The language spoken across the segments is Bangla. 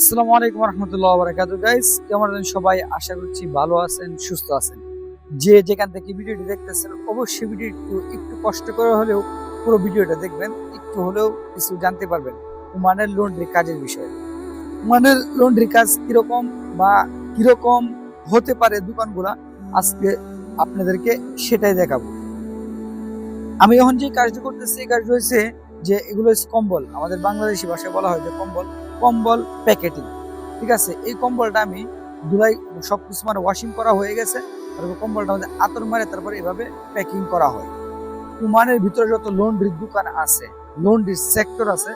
আসসালামু আলাইকুম রহমতুল্লাহ বারাকাত গাইস কেমন আছেন সবাই? আশা করছি ভালো আছেন, সুস্থ আছেন। যে যেখান থেকে ভিডিওটি দেখতেছেন, অবশ্যই ভিডিওটি একটু কষ্ট করে হলেও পুরো ভিডিওটা দেখবেন, একটু হলেও কিছু জানতে পারবেন উমানের লন্ড্রি কাজের বিষয়ে। উমানের লন্ড্রি কাজ কীরকম বা কীরকম হতে পারে দোকানগুলা, আজকে আপনাদেরকে সেটাই দেখাবো। আমি এখন যে কাজটা করতেছি, এই কাজটা হচ্ছে যে এগুলো কম্বল। আমাদের বাংলাদেশি ভাষায় বলা হয় যে কম্বল কম্বল প্যাকেটিং। ঠিক আছে? এই কম্বলটা আমি ধুলাই সবকিছু মানে ওয়াশিং করা হয়ে গেছে। তারপর কম্বলটা আমাদের আতর মারে, তারপরে এভাবে প্যাকিং করা হয়। উমানের ভিতরে যত লন্ড্রির দোকান আছে লন্ড্রির সেক্টর আছে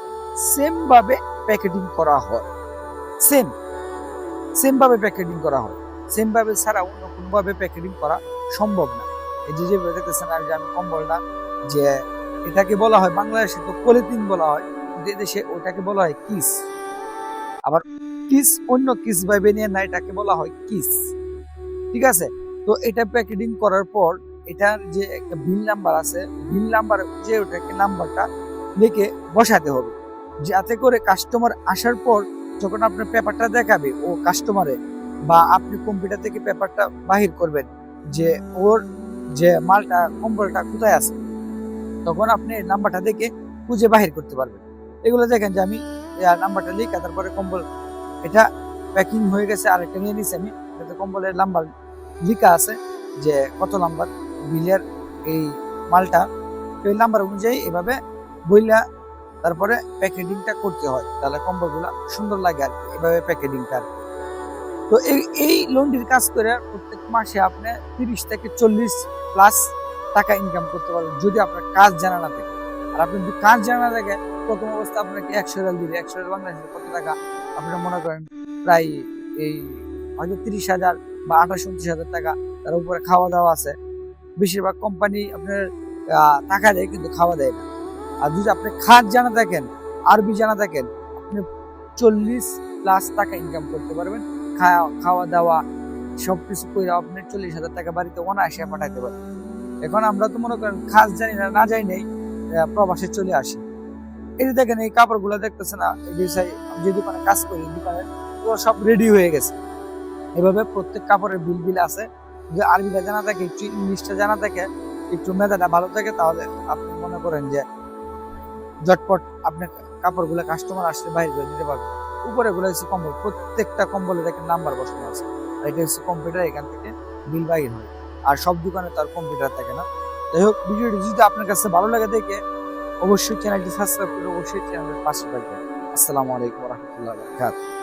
সেম ভাবে প্যাকেটিং করা হয়। সেম সেম ভাবে প্যাকেটিং করা হয়। সেম ভাবে ছাড়া অন্য কোনো ভাবে প্যাকেটিং করা সম্ভব না। এই যে যেভাবে দেখতেছেন আর যে আমি কম্বলটা যে এটাকে বলা হয়, বাংলাদেশে তো পলিথিন বলা হয়, যে দেশে ওটাকে বলা হয় কিস। আবার কিস, অন্য কিস ভাবে নিয়ে না, এটাকে বলা হয় কিস। ঠিক আছে? তো এটা প্যাকেটিং করার পর, এটার যে একটা বিল নাম্বার আছে, বিল নাম্বার যে ওটাকে নাম্বারটা লিখে বসাতে হবে। যাতে করে কাস্টমার আসার পর যখন আপনার পেপারটা দেখাবে, ও কাস্টমারে বা আপনি কম্পিউটার থেকে পেপারটা বাহির করবেন যে ওর যে মালটা, কম্বলটা কোথায় আছে? তখন আপনি নাম্বারটা দেখে খুঁজে বাহির করতে পারবেন। এগুলো দেখেন যে আমি নাম্বারটা লিখে তারপরে কম্বল, এটা প্যাকিং হয়ে গেছে আর একটা নিয়ে নিছি আমি। এটাতে কম্বলের নাম্বার লিখা আছে যে কত নাম্বার বিলের এই মালটা। এই নাম্বার অনুযায়ী এভাবে বইলা তারপরে প্যাকেটিংটা করতে হয়। তাহলে কম্বলগুলা সুন্দর লাগে আর এভাবে প্যাকেটিংটা তো এই এই লন্ড্রির কাজ করে প্রত্যেক মাসে আপনি তিরিশ থেকে চল্লিশ প্লাস টাকা ইনকাম করতে পারবেন, যদি আপনার কাজ জানা না থাকে। আর আপনি যদি কাজ জানা না থাকে, প্রথম অবস্থা আপনাকে একশো রিয়াল দিবে। একশো রিয়াল বাংলাদেশে কত টাকা? আপনারা মনে করেন, প্রায় এই হয়তো তিরিশ হাজার বা আঠাশ উনত্রিশ হাজার টাকা তার উপরে খাওয়া দাওয়া আছে। বেশিরভাগ কোম্পানি আপনার টাকা দেয় কিন্তু খাওয়া দেয় না। আর যদি আপনি খাদ জানা থাকেন, আরবি জানা থাকেন, আপনি চল্লিশ প্লাস টাকা ইনকাম করতে পারবেন। খাওয়া খাওয়া দাওয়া, সবকিছু করে আপনি চল্লিশ হাজার টাকা বাড়িতে অনায়াসে পাঠাইতে পারবেন। এখন আমরা তো মনে করেন খাস জানি না না যাই নেই প্রবাসে চলে আসি। এই যে দেখেন, এই কাপড়গুলো দেখতেছে না, এই যে দোকানে কাজ করি দোকানে তো সব রেডি হয়ে গেছে। এভাবে প্রত্যেক কাপড়ের বিল বিল আছে। যে আরবিটা জানা থাকে, একটু ইংলিশটা জানা থাকে, একটু মেধাটা ভালো থাকে, তাহলে আপনি মনে করেন যে ঝটপট আপনার কাপড়গুলো কাস্টমার আসলে বাইরে করে দিতে পারবেন। উপরে গুলো হচ্ছে কম্বল, প্রত্যেকটা কম্বলে একটা নাম্বার বসানো আছে। এটা হচ্ছে কম্পিউটার এখান থেকে বিল বাইর হয়। আর সব দোকানে তার কম্পিউটার থাকে না। যাই হোক, ভিডিওটি যদি আপনার কাছে ভালো লাগে দেখে, অবশ্যই চ্যানেলটি সাবস্ক্রাইব করে অবশ্যই চ্যানেলের পাশে থাকবেন। আসসালামু আলাইকুম রহমতুল্লাহ